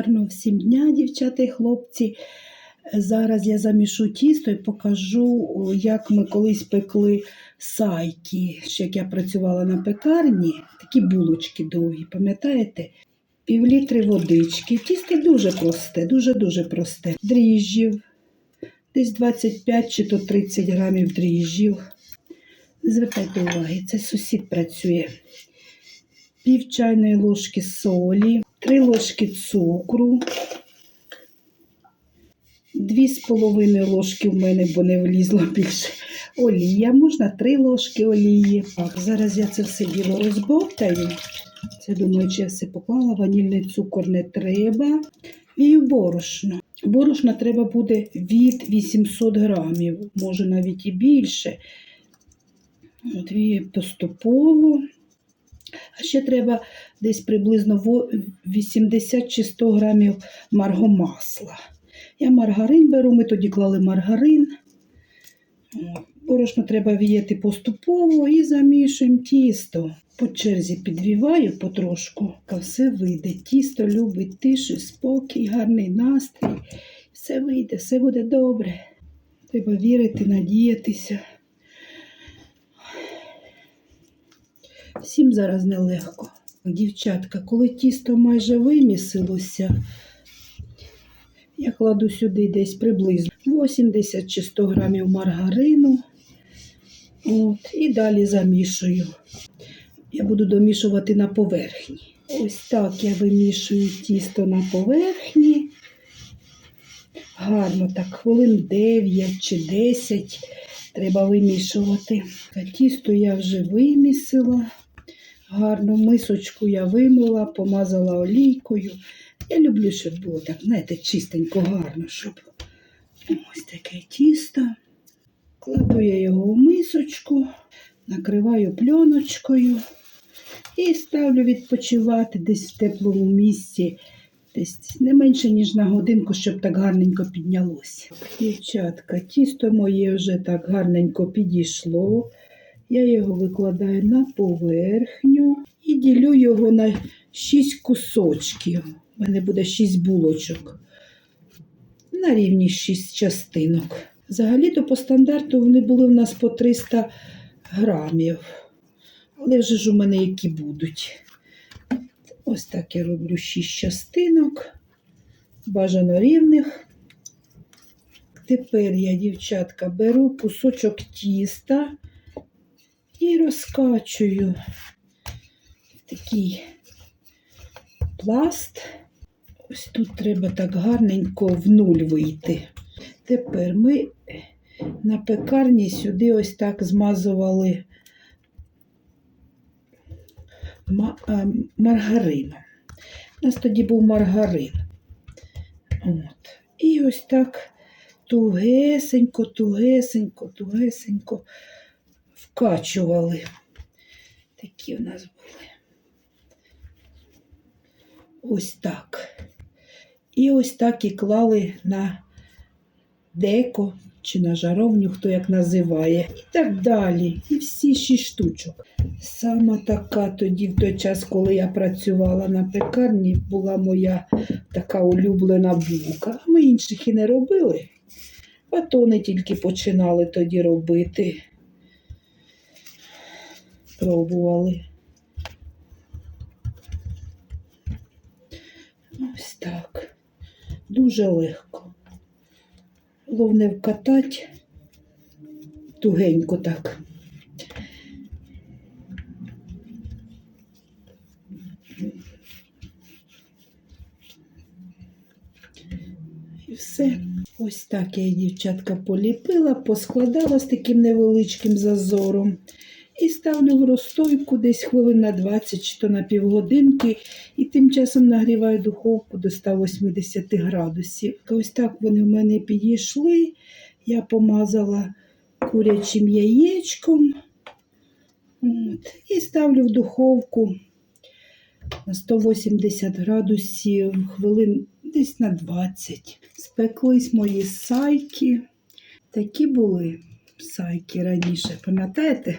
Гарного всім дня, дівчата і хлопці. Зараз я замішу тісто і покажу, як ми колись пекли сайки. Як я працювала на пекарні, такі булочки довгі, пам'ятаєте? Півлітри водички. Тісто дуже просте, дуже-дуже просте. Дріжджів, десь 25 чи то 30 грамів дріжджів. Звертайте уваги, це сусід працює. Пів чайної ложки солі, 3 ложки цукру, Дві з половиною ложки в мене, бо не влізло більше. Олія, можна три ложки олії. Так, зараз я це все діло розбовтаю. Це думаю, чи я все поклала. Ванільний цукор не треба. І борошно. Борошна треба буде від 800 грамів, може навіть і більше. От і поступово. А ще треба десь приблизно 80 чи 100 грамів маргомасла. Я маргарин беру, ми тоді клали маргарин. Борошно треба віяти поступово і замішуємо тісто. По черзі підвіваю потрошку, та все вийде. Тісто любить тишу, спокій, гарний настрій. Все вийде, все буде добре. Треба вірити, надіятися. Всім зараз нелегко. Дівчатка, коли тісто майже вимісилося, я кладу сюди десь приблизно 80 чи 100 грамів маргарину. От, і далі замішую. Я буду домішувати на поверхні. Ось так я вимішую тісто на поверхні. Гарно, так, хвилин 9 чи 10 треба вимішувати. Тісто я вже вимісила. Гарну мисочку я вимила, помазала олійкою. Я люблю, щоб було так, знаєте, чистенько, гарно, щоб ось таке тісто. Кладу я його у мисочку, накриваю пленочкою і ставлю відпочивати десь в теплому місці, десь не менше, ніж на годинку, щоб так гарненько піднялося. Дівчатка, тісто моє вже так гарненько підійшло. Я його викладаю на поверхню і ділю його на 6 кусочків. У мене буде 6 булочок. На рівні 6 частинок. Взагалі-то по стандарту вони були в нас по 300 грамів. Але вже ж у мене які будуть. Ось так я роблю 6 частинок, бажано рівних. Тепер я, дівчатка, беру кусочок тіста і розкачую в такий пласт. Ось тут треба так гарненько в нуль вийти. Тепер ми на пекарні сюди ось так змазували ма- а, маргарином. У нас тоді був маргарин. От. І ось так тугесенько, тугесенько, тугесенько вкачували. Такі у нас були. Ось так. І ось так і клали на деко чи на жаровню, хто як називає. І так далі. І всі шість штучок. Сама така тоді, в той час, коли я працювала на пекарні, була моя така улюблена булка. А ми інших і не робили. Батони тільки починали тоді робити. Пробували. Ось так. Дуже легко. Головне вкатати тугенько так. І все. Ось так я її, дівчатка, поліпила, поскладала з таким невеличким зазором. І ставлю в розстойку десь хвилин на 20 чи то на півгодинки. І тим часом нагріваю духовку до 180 градусів. Ось так вони в мене підійшли. Я помазала курячим яєчком. От. І ставлю в духовку на 180 градусів хвилин десь на 20. Спеклись мої сайки. Такі були сайки раніше, пам'ятаєте?